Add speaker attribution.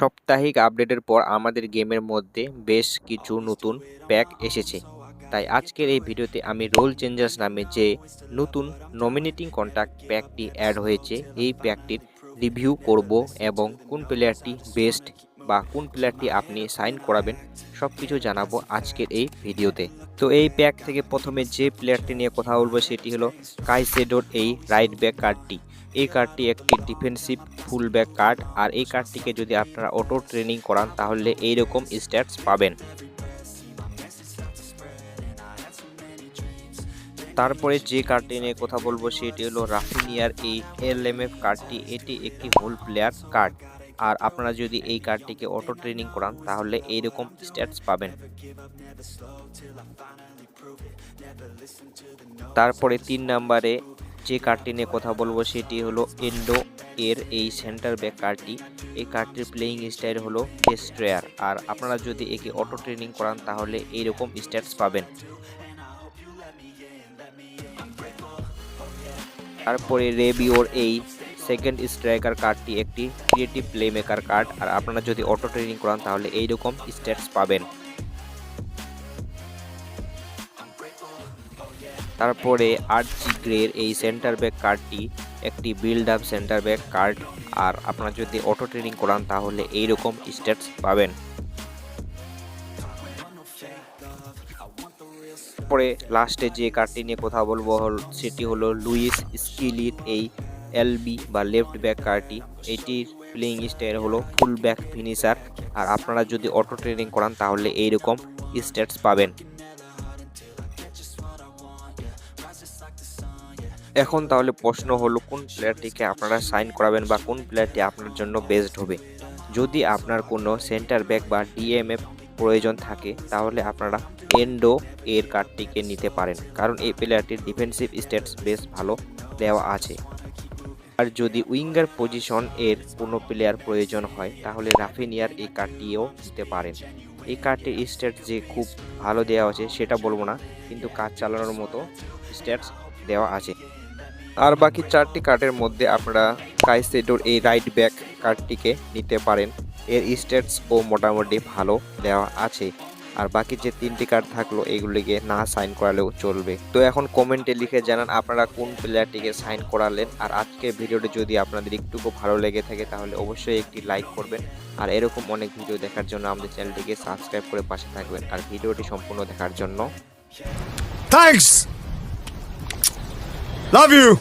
Speaker 1: সাপ্তাহিক আপডেটের পর আমাদের গেমের মধ্যে বেশ কিছু নতুন প্যাক এসেছে। তাই আজকের এই ভিডিওতে আমি রোল চেঞ্জার্স নামে যে নতুন নমিনেটিং কন্ট্যাক্ট প্যাকটি অ্যাড হয়েছে, এই প্যাকটির রিভিউ করব এবং কোন প্লেয়ারটি বেস্ট বা কোন প্লেয়ারটি আপনি সাইন করাবেন সব কিছু জানাব আজকের এই ভিডিওতে। তো এই প্যাক থেকে প্রথমে যে প্লেয়ারটি নিয়ে কথা বলব সেটি হলো কাইসেডোর এই রাইট ব্যাক কার্ডটি এই কার্ডটি একটি ডিফেন্সিভ ফুল ব্যাক কার্ড আর এই কার্ডটিকে যদি আপনারা অটো ট্রেনিং করান, তাহলে এইরকম স্ট্যাটস পাবেন। তারপরে যে কার্ডটি নিয়ে কথা বলব সেটি হলো রাফিনিয়ার এই এল এলএমএফ কার্ডটি এটি একটি হোল প্লেয়ার কার্ড আর আপনারা যদি এই কার্ডটিকে অটো ট্রেনিং করান, তাহলে এইরকম স্ট্যাটস পাবেন। তারপরে তিন নাম্বারে যে কার্ডটি নিয়ে কথা বলব, সেটি হলো এন্ডো এর এই সেন্টার ব্যাক কার্ডটি এই কার্ডটির প্লেয়িং স্টাইল হলো ডেস্ট্রয়ার আর আপনারা যদি একে অটো ট্রেনিং করান, তাহলে এইরকম স্ট্যাটস পাবেন। তারপরে রেবিওর এই সেকেন্ড স্ট্রাইকার কার্ডটি একটি ক্রিয়েটিভ প্লে মেকার কার্ড আর আপনারা যদি অটো ট্রেনিং করান, তাহলে এইরকম স্ট্যাটস পাবেন। তারপরে আর্চি গ্রের এই সেন্টার ব্যাক কার্ডটি একটি build up centre back card আর আপনারা যদি অটো ট্রেনিং করান, তাহলে এইরকম স্ট্যাটস পাবেন। পরে লাস্টে যে কার্ডটি নিয়ে কথা বলব সেটি হলো লুইস স্কিলির এই এলবি বা লেফট ব্যাক কার্ডটি এটির প্লেইং স্টাইল হলো ফুল ব্যাক ফিনিশার আর আপনারা যদি অটো ট্রেনিং করান, তাহলে এইরকম স্ট্যাটস পাবেন। এখন তাহলে প্রশ্ন হলো, কোন প্লেয়ারটিকে আপনারা সাইন করাবেন বা কোন প্লেয়ারটি আপনার জন্য বেস্ট হবে? যদি আপনার কোনো সেন্টার ব্যাক বা ডিএমএফ প্রয়োজন থাকে, তাহলে আপনারা এন্ডো এর কার্ডটিকে নিতে পারেন। কারণ এই প্লেয়ারটির ডিফেন্সিভ স্ট্যাটস বেশ ভালো দেওয়া আছে। আর যদি উইঙ্গার পজিশন এর কোনো প্লেয়ার প্রয়োজন হয়, তাহলে রাফিনিয়ার এই কার্ডটিও নিতে পারেন। এই কার্ডটির স্ট্যাটস যে খুব ভালো দেওয়া আছে সেটা বলব না, কিন্তু কাজ চালানোর মতো স্ট্যাটস দেওয়া আছে। আর বাকি চারটি কার্ডের মধ্যে আপনারা কাইসেডোর এই রাইট ব্যাক কার্ডটিকে নিতে পারেন। এর স্ট্যাটসও মোটামুটি ভালো দেওয়া আছে। আর বাকি যে তিনটি কার্ড থাকল এগুলিকে না সাইন করালেও চলবে তো এখন কমেন্টে লিখে জানান আপনারা কোন প্লেয়ারটিকে সাইন করালেন আর আজকের ভিডিওটি যদি আপনাদের একটুকু ভালো লেগে থাকে, তাহলে অবশ্যই একটি লাইক করবেন আর এরকম অনেক ভিডিও দেখার জন্য আমাদের চ্যানেলটিকে সাবস্ক্রাইব করে পাশে থাকবেন আর ভিডিওটি সম্পূর্ণ দেখার জন্য
Speaker 2: Thanks. Love you.